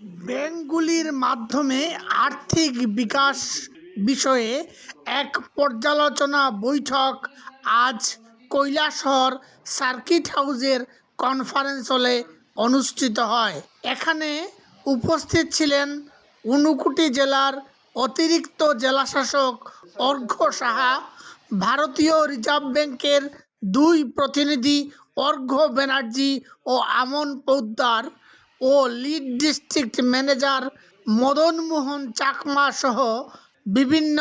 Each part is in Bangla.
ব্যাংকগুলির মাধ্যমে আর্থিক বিকাশ বিষয়ে এক পর্যালোচনা বৈঠক আজ কৈলাসহর সার্কিট হাউসের কনফারেন্স হলে অনুষ্ঠিত হয়। এখানে উপস্থিত ছিলেন ঊনকোটি জেলার অতিরিক্ত জেলাশাসক অর্ঘ্য সাহা, ভারতীয় রিজার্ভ ব্যাংকের দুই প্রতিনিধি অর্ঘ্য ব্যানার্জি ও আমন পোদ্দার। ও lead district manager Madan Mohan Chakma সহ বিভিন্ন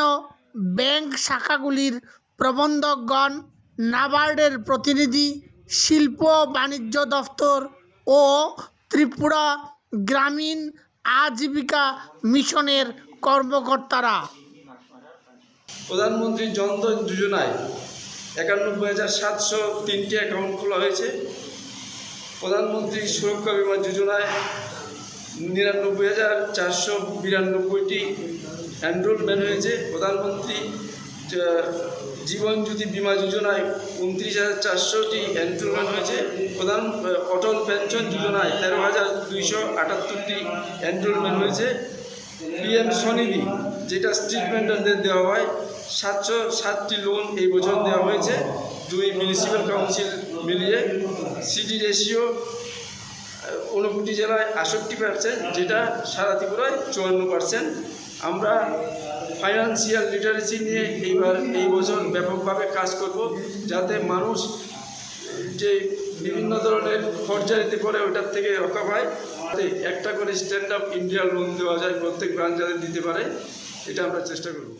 ব্যাংক শাখাগুলির প্রবন্ধকগণ, নাবার্ডের প্রতিনিধি, শিল্প বাণিজ্য দফতর ও ত্রিপুরা গ্রামীণ আজীবিকা মিশনের কর্মকর্তারা। প্রধানমন্ত্রী জনধন যোজনায় একানব্বই হাজার সাতশো তিনটি অ্যাকাউন্ট খোলা হয়েছে। প্রধানমন্ত্রী সুরক্ষা বিমা যোজনায় নিরানব্বই হাজার চারশো বিরানব্বইটি এনরোলমেন্ট হয়েছে। প্রধানমন্ত্রী জীবন জ্যোতি বিমা যোজনায় উনত্রিশ হাজার চারশোটি এনরোলমেন্ট হয়েছে। প্রধান অটল পেনশন যোজনায় তেরো হাজার দুইশো আটাত্তরটি এনরোলমেন্ট হয়েছে। পিএম স্বনিধি, যেটা স্ট্রিট ভেন্ডারদের দেওয়া হয়, সাতশো সাতটি লোন এই বছর দেওয়া হয়েছে। দুই মিউনিসিপ্যাল কাউন্সিল মিলিয়ে সিটি রেশিও ঊনকোটি জেলায় আষট্টি পার্সেন্ট যেটা সারা ত্রিপুরায় চুয়ান্ন পার্সেন্ট আমরা ফাইন্যান্সিয়াল লিটারেসি নিয়ে এইবার এই বছর ব্যাপকভাবে কাজ করব, যাতে মানুষ যে বিভিন্ন ধরনের খরচারিতে পড়ে ওটার থেকে রক্ষা পায়। একটা করে স্ট্যান্ড আপ ইন্ডিয়া লোন দেওয়া যায়, প্রত্যেক ব্রাঞ্চ যাতে দিতে পারে, এটা আমরা চেষ্টা করব।